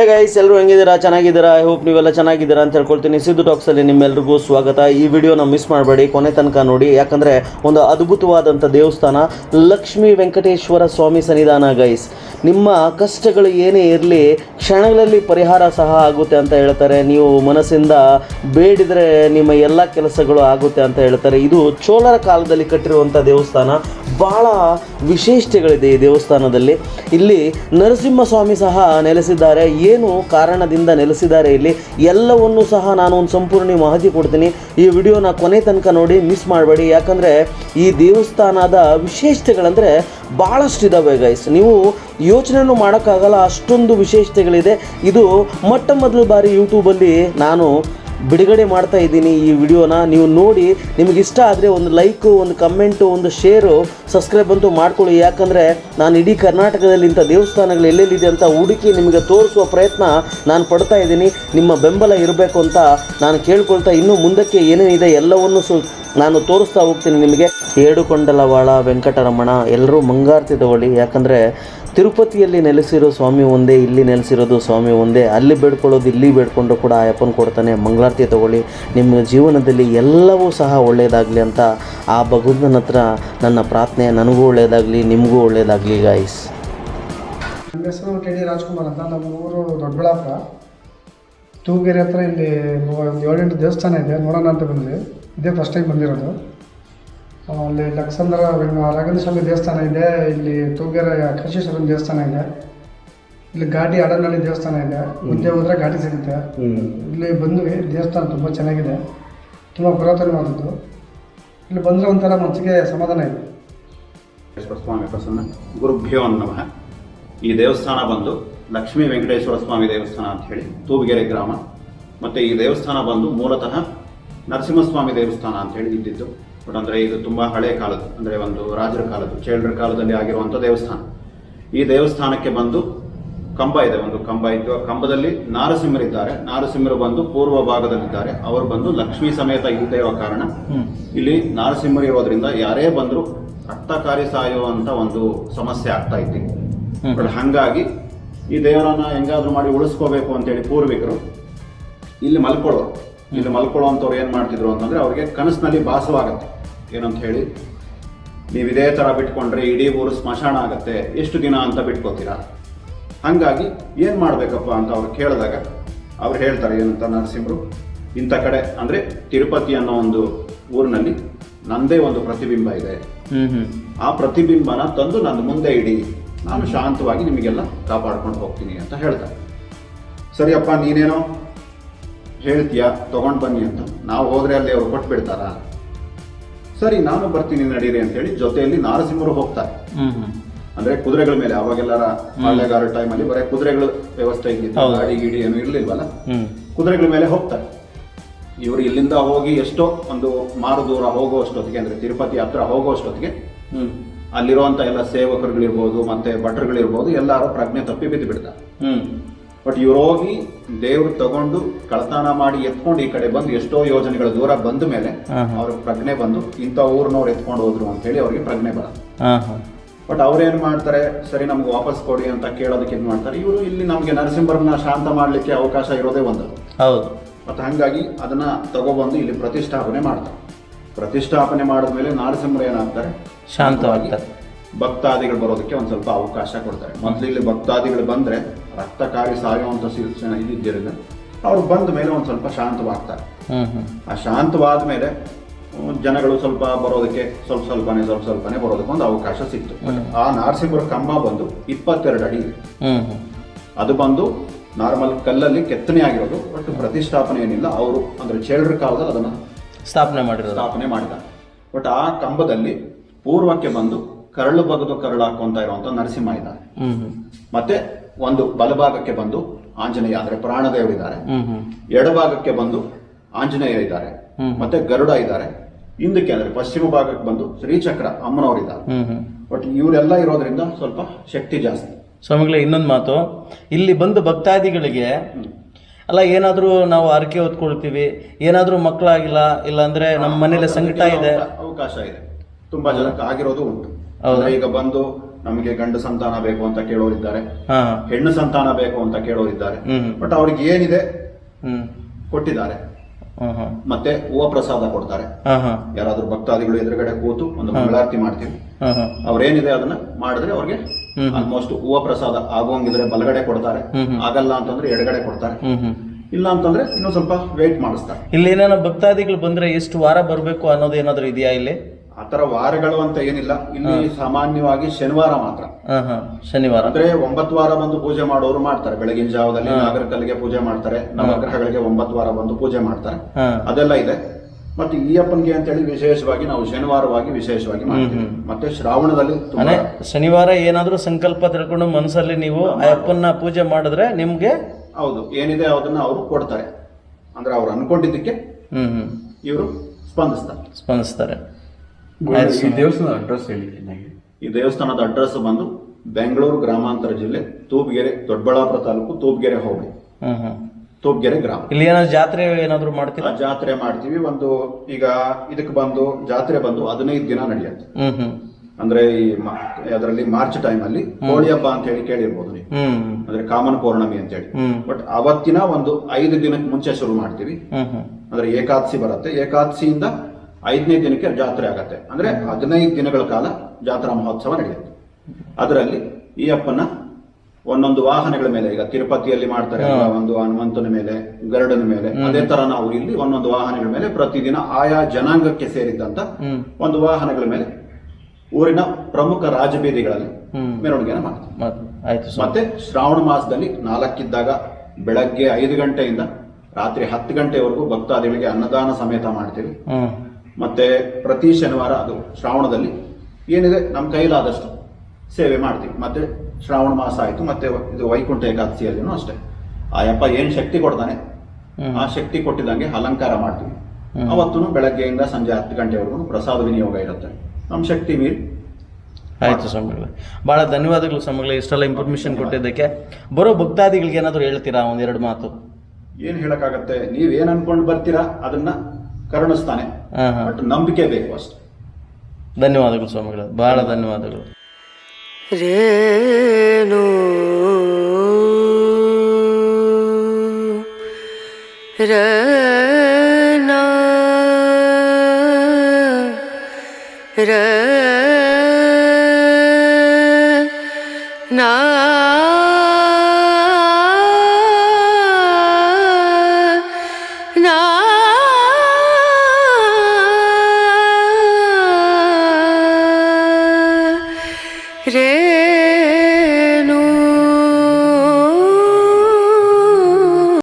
Hey guys ಎಲ್ಲರೂ ಹೆಂಗಿದ್ದೀರಾ? ಚೆನ್ನಾಗಿದ್ದೀರಾ? I hope ನೀವೆಲ್ಲ ಚೆನ್ನಾಗಿದ್ದೀರಾ ಅಂತ ಹೇಳ್ಕೊಳ್ತೀನಿ. ಸಿದ್ದು ಟಾಕ್ಸಲ್ಲಿ ನಿಮ್ಮೆಲ್ರಿಗೂ ಸ್ವಾಗತ. ಈ ವಿಡಿಯೋನ ಮಿಸ್ ಮಾಡಬೇಡಿ, ಕೊನೆ ತನಕ ನೋಡಿ. ಯಾಕಂದರೆ ಒಂದು ಅದ್ಭುತವಾದಂಥ ದೇವಸ್ಥಾನ, ಲಕ್ಷ್ಮೀ ವೆಂಕಟೇಶ್ವರ ಸ್ವಾಮಿ ಸನ್ನಿಧಾನ ಗೈಸ್ ನಿಮ್ಮ ಕಷ್ಟಗಳು ಏನೇ ಇರಲಿ, ಕ್ಷಣಗಳಲ್ಲಿ ಪರಿಹಾರ ಸಹ ಆಗುತ್ತೆ ಅಂತ ಹೇಳ್ತಾರೆ. ನೀವು ಮನಸ್ಸಿಂದ ಬೇಡಿದರೆ ನಿಮ್ಮ ಎಲ್ಲ ಕೆಲಸಗಳು ಆಗುತ್ತೆ ಅಂತ ಹೇಳ್ತಾರೆ. ಇದು ಚೋಳರ ಕಾಲದಲ್ಲಿ ಕಟ್ಟಿರುವಂಥ ದೇವಸ್ಥಾನ. ಬಹಳ ವಿಶೇಷತೆಗಳಿದೆ ಈ ದೇವಸ್ಥಾನದಲ್ಲಿ. ಇಲ್ಲಿ ನರಸಿಂಹಸ್ವಾಮಿ ಸಹ ನೆಲೆಸಿದ್ದಾರೆ. ಏನು ಕಾರಣದಿಂದ ನೆಲೆಸಿದ್ದಾರೆ ಇಲ್ಲಿ? ಎಲ್ಲವನ್ನೂ ಸಹ ನಾನು ಒಂದು ಸಂಪೂರ್ಣ ಮಾಹಿತಿ ಕೊಡ್ತೀನಿ. ಈ ವಿಡಿಯೋನ ಕೊನೆ ತನಕ ನೋಡಿ ಮಿಸ್ ಮಾಡಬೇಡಿ. ಯಾಕಂದರೆ ಈ ದೇವಸ್ಥಾನದ ವಿಶೇಷತೆಗಳಂದರೆ ಭಾಳಷ್ಟು ಇದ್ದಾವೆ ಗೈಸ್ ನೀವು ಯೋಚನೆನೂ ಮಾಡೋಕ್ಕಾಗಲ್ಲ, ಅಷ್ಟೊಂದು ವಿಶೇಷತೆಗಳಿದೆ. ಇದು ಮೊಟ್ಟ ಮೊದಲ ಬಾರಿ ಯೂಟ್ಯೂಬಲ್ಲಿ ನಾನು ಬಿಡುಗಡೆ ಮಾಡ್ತಾ ಇದ್ದೀನಿ ಈ ವಿಡಿಯೋನ. ನೀವು ನೋಡಿ, ನಿಮಗೆ ಇಷ್ಟ ಆದರೆ ಒಂದು ಲೈಕು ಒಂದು ಕಮೆಂಟು ಒಂದು ಶೇರು ಸಬ್ಸ್ಕ್ರೈಬ್ ಅಂತೂ ಮಾಡ್ಕೊಳ್ಳಿ. ಯಾಕಂದರೆ ನಾನು ಇಡೀ ಕರ್ನಾಟಕದಲ್ಲಿ ಇಂಥ ದೇವಸ್ಥಾನಗಳು ಎಲ್ಲೆಲ್ಲಿದೆ ಅಂತ ಹುಡುಕಿ ನಿಮಗೆ ತೋರಿಸುವ ಪ್ರಯತ್ನ ನಾನು ಪಡ್ತಾ ಇದ್ದೀನಿ. ನಿಮ್ಮ ಬೆಂಬಲ ಇರಬೇಕು ಅಂತ ನಾನು ಕೇಳ್ಕೊಳ್ತಾ ಇನ್ನೂ ಮುಂದಕ್ಕೆ ಏನೇನಿದೆ ಎಲ್ಲವನ್ನು ಸು ನಾನು ತೋರಿಸ್ತಾ ಹೋಗ್ತೀನಿ ನಿಮಗೆ. ಏಡುಕೊಂಡಲವಾಳ ವೆಂಕಟರಮಣ ಎಲ್ಲರೂ ಮಂಗಾರ್ತಿ ತಗೊಳ್ಳಿ ಯಾಕಂದರೆ ತಿರುಪತಿಯಲ್ಲಿ ನೆಲೆಸಿರೋ ಸ್ವಾಮಿ ಒಂದೇ, ಇಲ್ಲಿ ನೆಲೆಸಿರೋದು ಸ್ವಾಮಿ ಒಂದೇ, ಅಲ್ಲಿ ಬೇಡ್ಕೊಳ್ಳೋದು, ಇಲ್ಲಿ ಬೇಡ್ಕೊಂಡು ಕೂಡ ಆ ಅಪ್ಪನ ಕೊಡ್ತಾನೆ, ಮಂಗಳಾರತಿ ತಗೊಳ್ಳಿ, ನಿಮ್ಮ ಜೀವನದಲ್ಲಿ ಎಲ್ಲವೂ ಸಹ ಒಳ್ಳೆಯದಾಗಲಿ ಅಂತ ಆ ಭಗವಂತನ ಹತ್ರ ನನ್ನ ಪ್ರಾರ್ಥನೆ, ನನಗೂ ಒಳ್ಳೆಯದಾಗಲಿ ನಿಮಗೂ ಒಳ್ಳೆಯದಾಗಲಿ ಗಾಯ್ಸ್ ನಮ್ಮ ಹೆಸರು ಕೆ ಡಿ ರಾಜ್ಕುಮಾರ್ ಅಂತ, ನಮ್ಮ ಊರು ದೊಡ್ಡಬಳ್ಳಾಪುರ. ತೂಗೆರೆ ಹತ್ರ ಇಲ್ಲಿ ಒಂದು ಏಳೆಂಟು ದೇವಸ್ಥಾನ ಇದೆ, ನೋಡೋಣ ಅಂತ ಬಂದ್ವಿ. ಇದೇ ಫಸ್ಟ್ ಟೈಮ್ ಬಂದಿರೋದು. ಅಲ್ಲಿ ಲಕ್ಸಂದ್ರ ರಾಘವೇಂದ್ರ ಸ್ವಾಮಿ ದೇವಸ್ಥಾನ ಇದೆ ಇಲ್ಲಿ ತೂಗೆರೆ ಕೃಷೀಶ್ವರನ ದೇವಸ್ಥಾನ ಇದೆ. ಇಲ್ಲಿ ಘಾಟಿ ಅಡನಹಳ್ಳಿ ದೇವಸ್ಥಾನ ಇದೆ. ಮುಂದೆ ಹೋದ್ರೆ ಘಾಟಿ ಸಿಗುತ್ತೆ. ಇಲ್ಲಿ ಬಂದ್ವಿ ದೇವಸ್ಥಾನ ತುಂಬ ಚೆನ್ನಾಗಿದೆ. ತುಂಬ ಪುರಾತನವಾದದ್ದು. ಇಲ್ಲಿ ಬಂದರೆ ಒಂಥರ ಮನಸ್ಸಿಗೆ ಸಮಾಧಾನ ಇದೆ. ಸ್ವಾಮಿ ಪ್ರಸನ್ನ. ಗುರುಭ್ಯೋ ನಮಃ. ಈ ದೇವಸ್ಥಾನ ಬಂದು ಲಕ್ಷ್ಮೀ ವೆಂಕಟೇಶ್ವರ ಸ್ವಾಮಿ ದೇವಸ್ಥಾನ ಅಂತ ಹೇಳಿ ತೂಬಿಗೆರೆ ಗ್ರಾಮ. ಮತ್ತು ಈ ದೇವಸ್ಥಾನ ಬಂದು ಮೂಲತಃ ನರಸಿಂಹಸ್ವಾಮಿ ದೇವಸ್ಥಾನ ಅಂತ ಹೇಳಿ ಇದ್ದಿದ್ದು. ಬಟ್ ಅಂದರೆ ಇದು ತುಂಬ ಹಳೆ ಕಾಲದ್ದು ಅಂದರೆ ಒಂದು ರಾಜರ ಕಾಲದ್ದು ಚೇಳರ ಕಾಲದಲ್ಲಿ ಆಗಿರುವಂಥ ದೇವಸ್ಥಾನ. ಈ ದೇವಸ್ಥಾನಕ್ಕೆ ಬಂದು ಕಂಬ ಇದೆ ಒಂದು ಕಂಬ ಇದ್ದು ಆ ಕಂಬದಲ್ಲಿ ನಾರಸಿಂಹರಿದ್ದಾರೆ. ನಾರಸಿಂಹರು ಬಂದು ಪೂರ್ವ ಭಾಗದಲ್ಲಿದ್ದಾರೆ. ಅವರು ಬಂದು ಲಕ್ಷ್ಮಿ ಸಮೇತ ಇಲ್ಲದೆ ಇರುವ ಕಾರಣ ಇಲ್ಲಿ ನಾರಸಿಂಹರು ಇರೋದ್ರಿಂದ ಯಾರೇ ಬಂದರೂ ರಕ್ತಕಾರಿ ಸಾಯುವಂತ ಒಂದು ಸಮಸ್ಯೆ ಆಗ್ತಾ ಇತ್ತು ಬಟ್ ಹಂಗಾಗಿ ಈ ದೇವರನ್ನ ಹೆಂಗಾದ್ರೂ ಮಾಡಿ ಉಳಿಸ್ಕೋಬೇಕು ಅಂತೇಳಿ ಪೂರ್ವಿಕರು ಇಲ್ಲಿ ಮಲ್ಕೊಳ್ಳೋರು. ಇಲ್ಲಿ ಮಲ್ಕೊಳ್ಳೋಂಥವ್ರು ಏನು ಮಾಡ್ತಿದ್ರು ಅಂತಂದ್ರೆ ಅವ್ರಿಗೆ ಕನಸಿನಲ್ಲಿ ಭಾಸವಾಗತ್ತೆ. ಏನಂತ ಹೇಳಿ ನೀವು ಇದೇ ತರ ಬಿಟ್ಕೊಂಡ್ರೆ ಇಡೀ ಊರು ಸ್ಮಶಾನ ಆಗುತ್ತೆ ಎಷ್ಟು ದಿನ ಅಂತ ಬಿಟ್ಕೋತೀರಾ? ಹಂಗಾಗಿ ಏನು ಮಾಡಬೇಕಪ್ಪ ಅಂತ ಅವ್ರು ಕೇಳಿದಾಗ ಅವ್ರು ಹೇಳ್ತಾರೆ ಏನಂತ ನರಸಿಂಹರು ಇಂಥ ಕಡೆ ಅಂದ್ರೆ ತಿರುಪತಿ ಅನ್ನೋ ಒಂದು ಊರಿನಲ್ಲಿ ನಂದೇ ಒಂದು ಪ್ರತಿಬಿಂಬ ಇದೆ. ಆ ಪ್ರತಿಬಿಂಬನ ತಂದು ನನ್ನ ಮುಂದೆ ಇಡಿ ನಾನು ಶಾಂತವಾಗಿ ನಿಮಗೆಲ್ಲ ಕಾಪಾಡ್ಕೊಂಡು ಹೋಗ್ತೀನಿ ಅಂತ ಹೇಳ್ತಾರೆ. ಸರಿಯಪ್ಪ ನೀನೇನೋ ಹೇಳ್ತೀಯಾ? ತಗೊಂಡ್ ಬನ್ನಿ ಅಂತ. ನಾವು ಹೋದರೆ ಅಲ್ಲಿ ಅವ್ರು ಕೊಟ್ಬಿಡ್ತಾರ? ಸರಿ ನಾನು ಬರ್ತೀನಿ ನಡೀರಿ ಅಂತೇಳಿ ಜೊತೆಯಲ್ಲಿ ನಾರಸಿಂಹರು ಹೋಗ್ತಾರೆ. ಅಂದ್ರೆ ಕುದುರೆಗಳ ಮೇಲೆ ಅವಾಗೆಲ್ಲಾರ ಮಳೆಗಾಲ ಟೈಮಲ್ಲಿ ಬರೀ ಕುದುರೆಗಳ ವ್ಯವಸ್ಥೆ ಇದ್ದಿತ್ತು ಗಾಡಿ ಗಿಡಿ ಏನು ಇರ್ಲಿಲ್ವಲ್ಲ? ಕುದುರೆಗಳ ಮೇಲೆ ಹೋಗ್ತಾರೆ. ಇವರು ಇಲ್ಲಿಂದ ಹೋಗಿ ಎಷ್ಟೋ ಒಂದು ಮಾರು ದೂರ ಹೋಗೋ ಅಷ್ಟೊತ್ತಿಗೆ ಅಂದ್ರೆ ತಿರುಪತಿ ಹತ್ರ ಹೋಗೋ ಅಷ್ಟೊತ್ತಿಗೆ ಅಲ್ಲಿರುವಂತ ಎಲ್ಲ ಸೇವಕರುಗಳಿರ್ಬೋದು ಮತ್ತೆ ಭಟ್ರುಗಳಿರ್ಬೋದು ಎಲ್ಲರೂ ಪ್ರಜ್ಞೆ ತಪ್ಪಿ ಬಿದ್ದು ಬಿಡ್ತಾರೆ ಬಟ್ ಇವ್ರು ಹೋಗಿ ದೇವ್ರು ತಗೊಂಡು ಕಳತನ ಮಾಡಿ ಎತ್ಕೊಂಡು ಈ ಕಡೆ ಬಂದು ಎಷ್ಟೋ ಯೋಜನೆಗಳು ದೂರ ಬಂದ ಮೇಲೆ. ಅವ್ರಿಗೆ ಪ್ರಜ್ಞೆ ಬಂದು ಇಂಥ ಊರ್ನವ್ರು ಎತ್ಕೊಂಡು ಹೋದ್ರು ಅಂತ ಹೇಳಿ ಅವ್ರಿಗೆ ಪ್ರಜ್ಞೆ ಬರುತ್ತೆ ಹಾಂ ಬಟ್ ಅವ್ರೇನ್ ಮಾಡ್ತಾರೆ? ಸರಿ ನಮ್ಗೆ ವಾಪಸ್ ಕೊಡಿ ಅಂತ ಕೇಳೋದಕ್ಕೆ ಏನ್ ಮಾಡ್ತಾರೆ? ಇವರು ಇಲ್ಲಿ ನಮ್ಗೆ ನರಸಿಂಹರನ್ನ ಶಾಂತ ಮಾಡ್ಲಿಕ್ಕೆ ಅವಕಾಶ ಇರೋದೇ ಒಂದು. ಹೌದು. ಮತ್ತೆ ಹಂಗಾಗಿ ಅದನ್ನ ತಗೊಬಂದು ಇಲ್ಲಿ ಪ್ರತಿಷ್ಠಾಪನೆ ಮಾಡ್ತಾರೆ. ಪ್ರತಿಷ್ಠಾಪನೆ ಮಾಡಿದ್ಮೇಲೆ ನರಸಿಂಹರು ಏನಾಗ್ತಾರೆ? ಶಾಂತವಾಗಿ ಭಕ್ತಾದಿಗಳು ಬರೋದಕ್ಕೆ ಒಂದ್ ಸ್ವಲ್ಪ ಅವಕಾಶ ಕೊಡ್ತಾರೆ. ಮೊದಲು ಇಲ್ಲಿ ಭಕ್ತಾದಿಗಳು ಬಂದ್ರೆ ರಕ್ತಕಾರಿ ಸಾಯುವಂತ ಶಿಕ್ಷಣ ಇದ್ದಿದ್ದರಿಂದ ಅವ್ರು ಬಂದ ಮೇಲೆ ಒಂದು ಸ್ವಲ್ಪ ಶಾಂತವಾಗ್ತಾರೆ. ಆ ಶಾಂತವಾದ ಮೇಲೆ ಜನಗಳು ಸ್ವಲ್ಪ ಬರೋದಕ್ಕೆ ಸ್ವಲ್ಪ ಸ್ವಲ್ಪನೇ ಸ್ವಲ್ಪ ಸ್ವಲ್ಪನೇ ಬರೋದಕ್ಕೆ ಒಂದು ಅವಕಾಶ ಸಿಕ್ತು. ಆ ನಾರಸಿಂಹರ ಕಂಬ ಬಂದು ಇಪ್ಪತ್ತೆರಡು ಅಡಿ ಇದೆ. ಅದು ಬಂದು ನಾರ್ಮಲ್ ಕಲ್ಲಲ್ಲಿ ಕೆತ್ತನೆ ಆಗಿರೋದು ಬಟ್ ಪ್ರತಿಷ್ಠಾಪನೆ ಏನಿಲ್ಲ ಅವರು ಅಂದ್ರೆ ಚೇಳರ ಕಾಲದಲ್ಲಿ ಅದನ್ನ ಸ್ಥಾಪನೆ ಮಾಡಿರೋ ಸ್ಥಾಪನೆ ಮಾಡಿದ ಬಟ್ ಆ ಕಂಬದಲ್ಲಿ ಪೂರ್ವಕ್ಕೆ ಬಂದು ಕರಳು ಬಗದು ಕರಳು ಹಾಕುವಂತ ಇರುವಂತ ನರಸಿಂಹ ಇದ್ದಾರೆ. ಮತ್ತೆ ಒಂದು ಬಲಭಾಗಕ್ಕೆ ಬಂದು ಆಂಜನೇಯ ಅಂದ್ರೆ ಪ್ರಾಣದೇವರು ಇದ್ದಾರೆ. ಎಡಭಾಗಕ್ಕೆ ಬಂದು ಆಂಜನೇಯ ಇದ್ದಾರೆ. ಮತ್ತೆ ಗರುಡ ಇದ್ದಾರೆ. ಹಿಂದಕ್ಕೆ ಅಂದ್ರೆ ಪಶ್ಚಿಮ ಭಾಗಕ್ಕೆ ಬಂದು ಶ್ರೀಚಕ್ರ ಅಮ್ಮನವರಿದ್ದಾರೆ ಬಟ್ ಇವರೆಲ್ಲ ಇರೋದ್ರಿಂದ ಸ್ವಲ್ಪ ಶಕ್ತಿ ಜಾಸ್ತಿ. ಸ್ವಾಮಿಗಳೇ ಇನ್ನೊಂದು ಮಾತು. ಇಲ್ಲಿ ಬಂದು ಭಕ್ತಾದಿಗಳಿಗೆ ಅಲ್ಲ ಏನಾದರೂ ನಾವು ಹರಕೆ ಹೊತ್ಕೊಳ್ತೀವಿ ಏನಾದರೂ ಮಕ್ಕಳಾಗಿಲ್ಲ ಇಲ್ಲಾಂದ್ರೆ ನಮ್ಮ ಮನೇಲಿ ಸಂಕಟ ಇದೆ. ಅವಕಾಶ ಇದೆ. ತುಂಬಾ ಜನಕ್ಕೆ ಆಗಿರೋದು ಉಂಟು? ಈಗ ಬಂದು ನಮಗೆ ಗಂಡು ಸಂತಾನ ಬೇಕು ಅಂತ ಕೇಳೋರಿದ್ದಾರೆ ಹೆಣ್ಣು ಸಂತಾನ ಬೇಕು ಅಂತ ಕೇಳೋರಿದ್ದಾರೆ. ಬಟ್ ಅವ್ರಿಗೆ ಏನಿದೆ? ಕೊಟ್ಟಿದ್ದಾರೆ. ಮತ್ತೆ ಹೂವ ಪ್ರಸಾದ ಕೊಡ್ತಾರೆ. ಯಾರಾದ್ರೂ ಭಕ್ತಾದಿಗಳು ಎದುರುಗಡೆ ಕೂತು ಒಂದು ಮಂಗಳಾರತಿ ಮಾಡ್ತೀವಿ. ಅವ್ರೇನಿದೆ ಅದನ್ನ ಮಾಡಿದ್ರೆ ಅವ್ರಿಗೆ. ಆಲ್ಮೋಸ್ಟ್ ಹೂವ ಪ್ರಸಾದ ಆಗೋಂಗಿದ್ರೆ ಬಲಗಡೆ ಕೊಡ್ತಾರೆ. ಆಗಲ್ಲ ಅಂತಂದ್ರೆ ಎಡಗಡೆ ಕೊಡ್ತಾರೆ. ಇಲ್ಲ ಅಂತಂದ್ರೆ ಇನ್ನೂ ಸ್ವಲ್ಪ ವೇಟ್ ಮಾಡಿಸ್ತಾರೆ. ಇಲ್ಲಿ ಏನೇನೋ ಭಕ್ತಾದಿಗಳು ಬಂದ್ರೆ ಎಷ್ಟು ವಾರ ಬರಬೇಕು ಅನ್ನೋದು ಏನಾದ್ರು ಇದೆಯಾ ಇಲ್ಲಿ? ಆತರ ವಾರಗಳು ಅಂತ ಏನಿಲ್ಲ. ಇಲ್ಲಿ ಸಾಮಾನ್ಯವಾಗಿ ಶನಿವಾರ ಮಾತ್ರ. ಶನಿವಾರ. ಅಂದ್ರೆ ಒಂಬತ್ತು ವಾರ ಬಂದು ಪೂಜೆ ಮಾಡೋರು ಮಾಡ್ತಾರೆ. ಬೆಳಗಿನ ಜಾವದಲ್ಲಿ ನಾಗರಕಲ್ಲಿಗೆ ಪೂಜೆ ಮಾಡ್ತಾರೆ. ನವಗ್ರಹಗಳಿಗೆ ಒಂಬತ್ತು ವಾರ ಬಂದು ಪೂಜೆ ಮಾಡ್ತಾರೆ. ಅದೆಲ್ಲ ಇದೆ. ಮತ್ತೆ ಈ ಅಪ್ಪನ್ಗೆ ಅಂತೇಳಿ ವಿಶೇಷವಾಗಿ ನಾವು ಶನಿವಾರವಾಗಿ ವಿಶೇಷವಾಗಿ ಮಾಡ್ತೀವಿ. ಮತ್ತೆ ಶ್ರಾವಣದಲ್ಲಿ ಶನಿವಾರ ಏನಾದ್ರೂ ಸಂಕಲ್ಪ ತಿಳ್ಕೊಂಡು ಮನಸ್ಸಲ್ಲಿ ನೀವು ಆ ಅಪ್ಪನ್ನ ಪೂಜೆ ಮಾಡಿದ್ರೆ ನಿಮ್ಗೆ ಹೌದು. ಏನಿದೆ ಅದನ್ನ ಅವರು ಕೊಡ್ತಾರೆ. ಅಂದ್ರೆ ಅವ್ರು ಅನ್ಕೊಂಡಿದ್ದಕ್ಕೆ ಇವರು ಸ್ಪಂದಿಸ್ತಾರೆ. ಸ್ಪಂದಿಸ್ತಾರೆ. ಈ ದೇವಸ್ಥಾನದ ಅಡ್ರೆಸ್ ಹೇಳಿ ಚೆನ್ನಾಗಿ ಈ ದೇವಸ್ಥಾನದ ಅಡ್ರೆಸ್ ಬಂದು ಬೆಂಗಳೂರು ಗ್ರಾಮಾಂತರ ಜಿಲ್ಲೆ ತೂಬ್ಗೆರೆ ದೊಡ್ಡಬಳ್ಳಾಪುರ ತಾಲೂಕು ತೂಬ್ಗೆರೆ ಹೋಬಳಿ. ತೂಬ್ಗೆರೆ ಗ್ರಾಮ. ಇಲ್ಲಿ ಏನಾದ್ರು ಜಾತ್ರೆ ಏನಾದ್ರು ಮಾಡ್ತೀರಾ? ಜಾತ್ರೆ ಮಾಡ್ತೀವಿ. ಒಂದು ಈಗ ಇದಕ್ಕೆ ಬಂದು ಜಾತ್ರೆ ಬಂದು ಹದಿನೈದು ದಿನ ನಡೆಯುತ್ತೆ. ಅಂದ್ರೆ ಈ ಅದರಲ್ಲಿ ಮಾರ್ಚ್ ಟೈಮ್ ಅಲ್ಲಿ ಹೋಳಿ ಹಬ್ಬ ಅಂತ ಹೇಳಿ ಕೇಳಿರ್ಬೋದು ನೀವು. ಅಂದ್ರೆ ಕಾಮನ್ ಪೌರ್ಣಮಿ ಅಂತ ಹೇಳಿ. ಬಟ್ ಅವತ್ತಿನ ಒಂದು ಐದು ದಿನಕ್ಕೆ ಮುಂಚೆ ಶುರು ಮಾಡ್ತೀವಿ. ಅಂದ್ರೆ ಏಕಾದಶಿ ಬರುತ್ತೆ. ಏಕಾದಶಿಯಿಂದ ಐದನೇ ದಿನಕ್ಕೆ ಜಾತ್ರೆ ಆಗತ್ತೆ. ಅಂದ್ರೆ ಹದಿನೈದು ದಿನಗಳ ಕಾಲ ಜಾತ್ರಾ ಮಹೋತ್ಸವ ನಡೆಯುತ್ತೆ. ಅದರಲ್ಲಿ ಈ ಅಪ್ಪನ ಒಂದೊಂದು ವಾಹನಗಳ ಮೇಲೆ ಈಗ ತಿರುಪತಿಯಲ್ಲಿ ಮಾಡ್ತಾರೆ ಒಂದು ಹನುಮಂತನ ಮೇಲೆ ಗರುಡನ ಮೇಲೆ ಅದೇ ತರ ನಾವು ಇಲ್ಲಿ ಒಂದೊಂದು ವಾಹನಗಳ ಮೇಲೆ ಪ್ರತಿದಿನ ಆಯಾ ಜನಾಂಗಕ್ಕೆ ಸೇರಿದ್ದಂತ ಒಂದು ವಾಹನಗಳ ಮೇಲೆ ಊರಿನ ಪ್ರಮುಖ ರಾಜಬೀದಿಗಳಲ್ಲಿ ಮೆರವಣಿಗೆನ ಮಾಡ್ತೀವಿ ಮತ್ತೆ ಶ್ರಾವಣ ಮಾಸದಲ್ಲಿ ನಾಲ್ಕಿದ್ದಾಗ ಬೆಳಗ್ಗೆ ಐದು ಗಂಟೆಯಿಂದ ರಾತ್ರಿ ಹತ್ತು ಗಂಟೆವರೆಗೂ ಭಕ್ತಾದಿಗಳಿಗೆ ಅನ್ನದಾನ ಸಮೇತ ಮಾಡ್ತೀವಿ. ಮತ್ತೆ ಪ್ರತಿ ಶನಿವಾರ ಅದು ಶ್ರಾವಣದಲ್ಲಿ ಏನಿದೆ? ನಮ್ಮ ಕೈಲಾದಷ್ಟು ಸೇವೆ ಮಾಡ್ತೀವಿ. ಮತ್ತೆ ಶ್ರಾವಣ ಮಾಸ ಆಯಿತು ಮತ್ತೆ ಇದು ವೈಕುಂಠ ಏಕಾದಶಿಯಲ್ಲಿನೂ ಅಷ್ಟೇ. ಆ ಯಪ್ಪ ಏನ್ ಶಕ್ತಿ ಕೊಡ್ತಾನೆ. ಆ ಶಕ್ತಿ ಕೊಟ್ಟಿದಂಗೆ ಅಲಂಕಾರ ಮಾಡ್ತೀವಿ. ಅವತ್ತು ಬೆಳಗ್ಗೆಯಿಂದ ಸಂಜೆ ಹತ್ತು ಗಂಟೆವರೆಗೂ ಪ್ರಸಾದ ವಿನಿಯೋಗ ಇರುತ್ತೆ. ನಮ್ಮ ಶಕ್ತಿ ಮೀರಿ. ಆಯ್ತು ಸ್ವಾಮಿಗಳೇ. ಭಾಳ ಧನ್ಯವಾದಗಳು ಸ್ವಾಮಿಗಳೇ ಇಷ್ಟೆಲ್ಲ ಇನ್ಫಾರ್ಮೇಶನ್ ಕೊಟ್ಟಿದ್ದಕ್ಕೆ. ಬರೋ ಭಕ್ತಾದಿಗಳಿಗೆ ಏನಾದರೂ ಹೇಳ್ತೀರಾ ಒಂದೆರಡು ಮಾತು? ಏನು ಹೇಳೋಕ್ಕಾಗತ್ತೆ? ನೀವು ಏನು ಅನ್ಕೊಂಡು ಬರ್ತೀರಾ ಅದನ್ನ? ಕರುಣಿಸ್ತಾನೆ. ಹಾಂ ಹಾಂ. ಬಟ್ ನಂಬಿಕೆ ಬೇಕು ಅಷ್ಟೆ. ಧನ್ಯವಾದಗಳು ಸ್ವಾಮಿಗಳು. ಬಹಳ ಧನ್ಯವಾದಗಳು. ರೇಣು. ರನ ರ